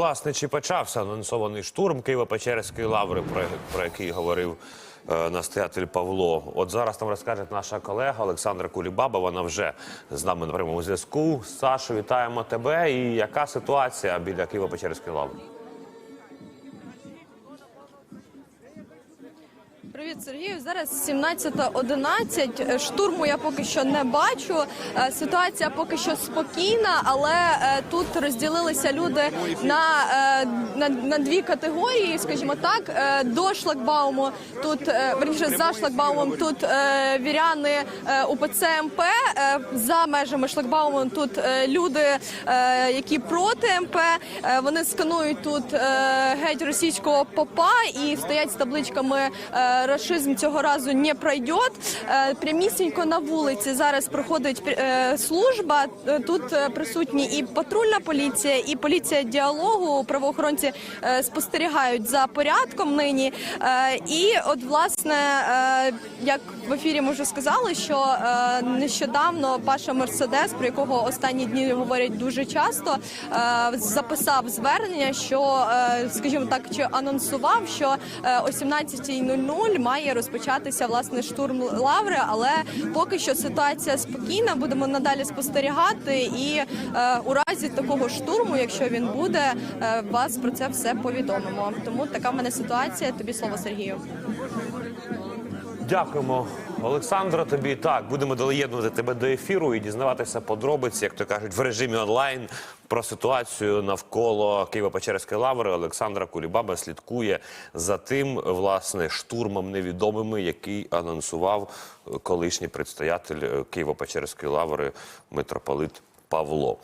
власне, чи почався анонсований штурм Києво-Печерської лаври, про, про який говорив е, настоятель Павло. От зараз нам розкаже наша колега Олександра Кулібаба. Вона вже з нами на прямому зв'язку. Сашу, вітаємо тебе. І яка ситуація біля Києво-Печерської лаври? Привіт, Сергію. Зараз 17.11. Штурму я поки що не бачу. Е, Ситуація поки що спокійна, але е, тут розділилися люди на, е, на, на дві категорії, скажімо так. Е, До шлагбауму тут е, верніше за шлагбаумом тут е, віряни е, УПЦ МП. Е, За межами шлагбауму тут е, люди, е, які проти МП. Е, Вони сканують тут е, геть російського попа і стоять з табличками е, «Рашизм цього разу не пройде». Е, Прямісінько на вулиці зараз проходить е, служба. Е, Тут присутні і патрульна поліція, і поліція діалогу. Правоохоронці спостерігають за порядком нині. І от власне, як в ефірі ми вже сказали, що нещодавно Паша Мерседес, про якого останні дні говорять дуже часто, записав звернення, що, скажімо так, чи анонсував, що о 17.00 має розпочатися власне штурм лаври, але поки що ситуація спокійна. Будемо надалі спостерігати, і е, у разі такого штурму, якщо він буде, е, вас про це все повідомимо. Тому така в мене ситуація. Тобі слово Сергію. Дякуємо, Олександра. Тобі так будемо доєднувати тебе до ефіру і дізнаватися подробиці, як то кажуть, в режимі онлайн про ситуацію навколо Києво-Печерської лаври. Олександра Кулібаба слідкує за тим, власне, штурмом невідомими, який анонсував колишній предстоятель Києво-Печерської лаври митрополит Павло.